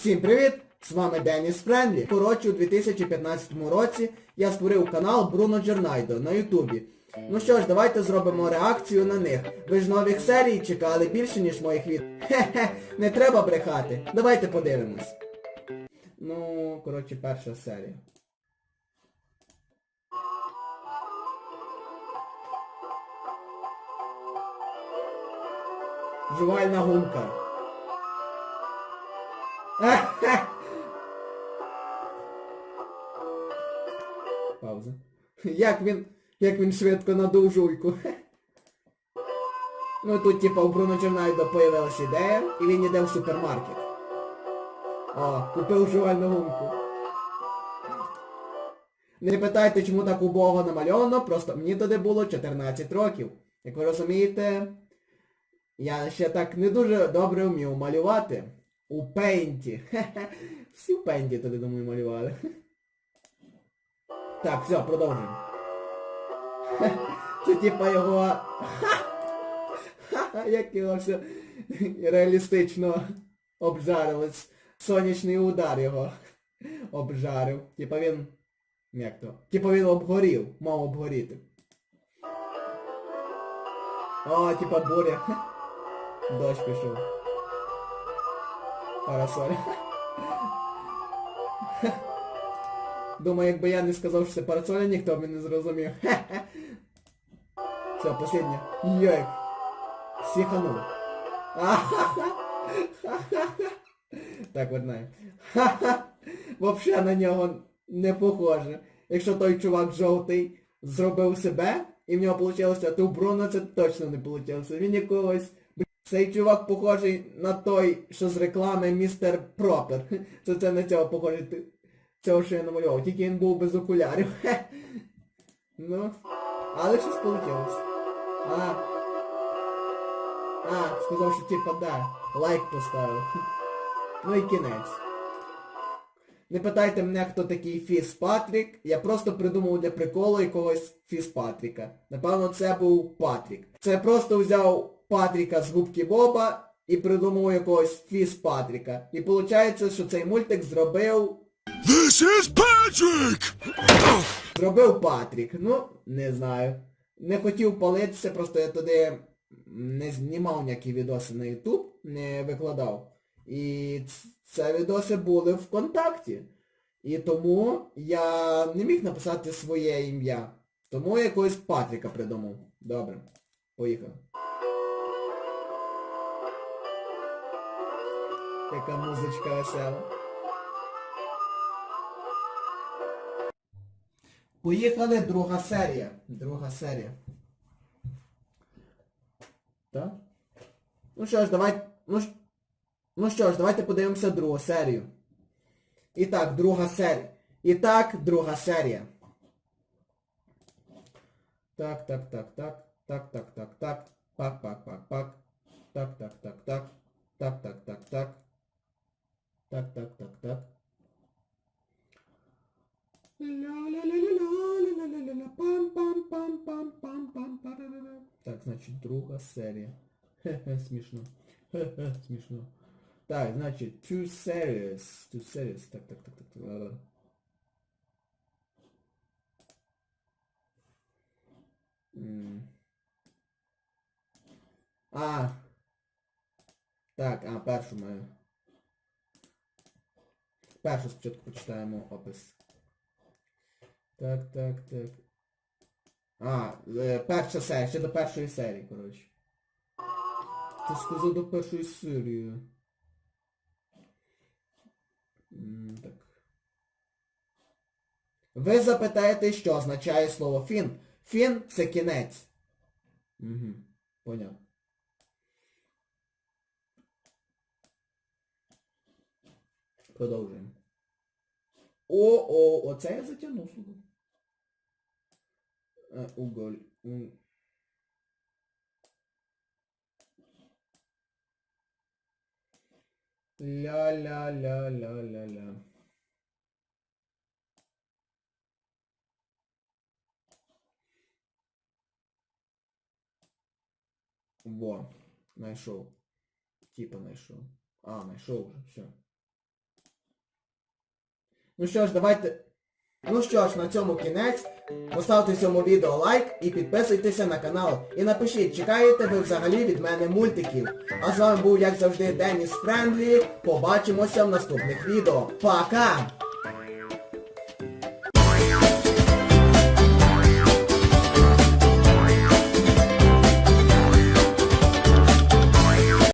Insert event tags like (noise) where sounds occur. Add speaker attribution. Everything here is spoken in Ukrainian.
Speaker 1: Всім привіт! З вами Деніс Френлі. Коротше, у 2015 році я створив канал Бруно Джернайдо на Ютубі. Ну що ж, давайте зробимо реакцію на них. Ви ж нових серій чекали більше, ніж моїх від. (laughs) Хе-хе, не треба брехати. Давайте подивимось. Ну, коротше, перша серія. Жувальна гумка. (laughs) Пауза. Як він, як він швидко надув жуйку. Ну тут типа у Бруно Чернайдо появилась ідея, і він іде в супермаркет. О, купив жувальну гумку. Не питайте, чому так убого намальовано, просто мені тоді було 14 років. Як ви розумієте, я ще так не дуже добре вмів малювати. У пейнті. Хе-хе. (laughs) Всі в пейнті тоді, думаю, малювали. (laughs) Так, все, продовжуємо. (laughs) Це типа його... Ха-ха, Як його все реалістично обжарилось. Сонячний удар його обжарив. Типа він... Як то? Типа він обгорів, мав обгоріти. О, типа буря. Дощ пішов. Парасоль. Думаю, якби я не сказав, що це парасоля, ніхто б мене не зрозумів. Все, последнє. Йойк. Сіханув. Так, видно. Вообще на нього не похоже. Якщо той чувак жовтий зробив себе, і в нього вийшло, то у Бруно це точно не вийшло. Він якогось... Цей чувак похожий на той, що з реклами містер Пропер. Це це на цього похожий. Цього, що я намалював. Тільки він був без окулярів. Ну. Але щось вийшло. А. А, сказав, що типа да. Лайк поставив. Ну і кінець. Не питайте мене, хто такий Фіс Патрік. Я просто придумав для приколу якогось Фіс Патріка. Напевно, це був Патрік. Це просто взяв Патріка з губки Боба і придумав якогось Фіс Патріка. І виходить, що цей мультик зробив...
Speaker 2: This is Patrick!
Speaker 1: Зробив Патрік. Ну, не знаю. Не хотів палитися, просто я туди не знімав ніякі відоси на YouTube, не викладав. І це відоси були в контакті. І тому я не міг написати своє ім'я. Тому я якогось Патріка придумав. Добре. Поїхав. Яка музичка весела. Поїхали, друга серія. Друга серія. Так? Ну що ж, давай. Ну, ну що ж, давайте подивимося другу серію. І так, друга серія. І так, друга серія. Так, так, так, так. Так, так, так, так. Пак, пак, пак, пак. Так, так, так, так. Так, так, так, так. Так, так, так, так. Так, значит друга серия. Хе-хе, смешно. Хе-хе, смешно. Так, значит, two series. Two series. Так, так, так, так, так. А. Так, а, першу маю. Першу спочатку почитаємо опис. Так, так, так. А, е, перша серія, ще до першої серії, коротше. Ти сказав до першої серії. М, Так. Ви запитаєте, що означає слово фін. Фін це кінець. Угу. Поняв. Продовжуємо. О, о, оце я затягнув, слухай. Е, Уголь. Ля-ля-ля-ля-ля-ля. Во, знайшов. Типа знайшов. А, знайшов вже, все. Ну що ж, давайте. Ну що ж, на цьому кінець. Поставте цьому відео лайк і підписуйтеся на канал. І напишіть, чекаєте ви взагалі від мене мультиків. А з вами був, як завжди, Деніс Френдлі. Побачимося в наступних відео. Пока!